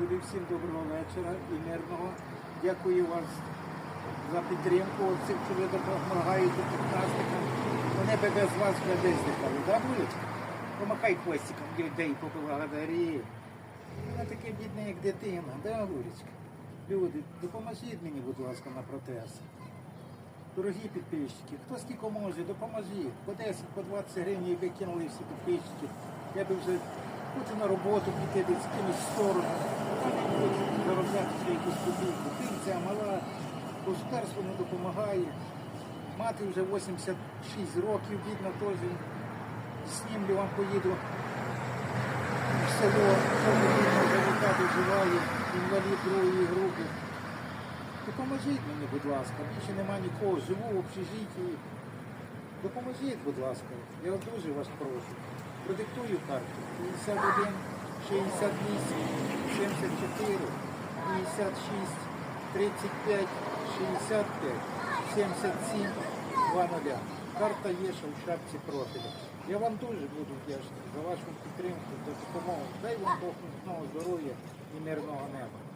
Люди, всім доброго вечора і мирного. Дякую вас за підтримку цим, що ви допомагаєте підкастикам. Вони би без вас вже виздихали, да, Булечка? Помахай хвостиком людей поблагодарі. Вона таке бідне, як дитина, да, Булечка? Люди, допоможіть мені, будь ласка, на протез. Дорогі підписчики, хто скільки може, допоможіть. По 10, по 20 гривень викинули всі підписчики. Я би вже хочу на роботу піти десь в кимось сторону. Там я заробляти якусь копійку. Пенсія мала, государство не допомагає. Мати вже 86 років, бідна теж. Снімлю вам поїду в село, яка доживає, інвалід другої групи. Допоможіть мені, будь ласка, більше нема нікого, живу в общежитті. Допоможіть, будь ласка, я дуже вас прошу. Продиктую карту 51, 68, 74, 56, 35, 65, 77, 20. Карта є ще в шапці профіля. Я вам дуже буду вдячний за вашу підтримку, за допомогу. Дай вам Бог міцного здоров'я і мирного неба.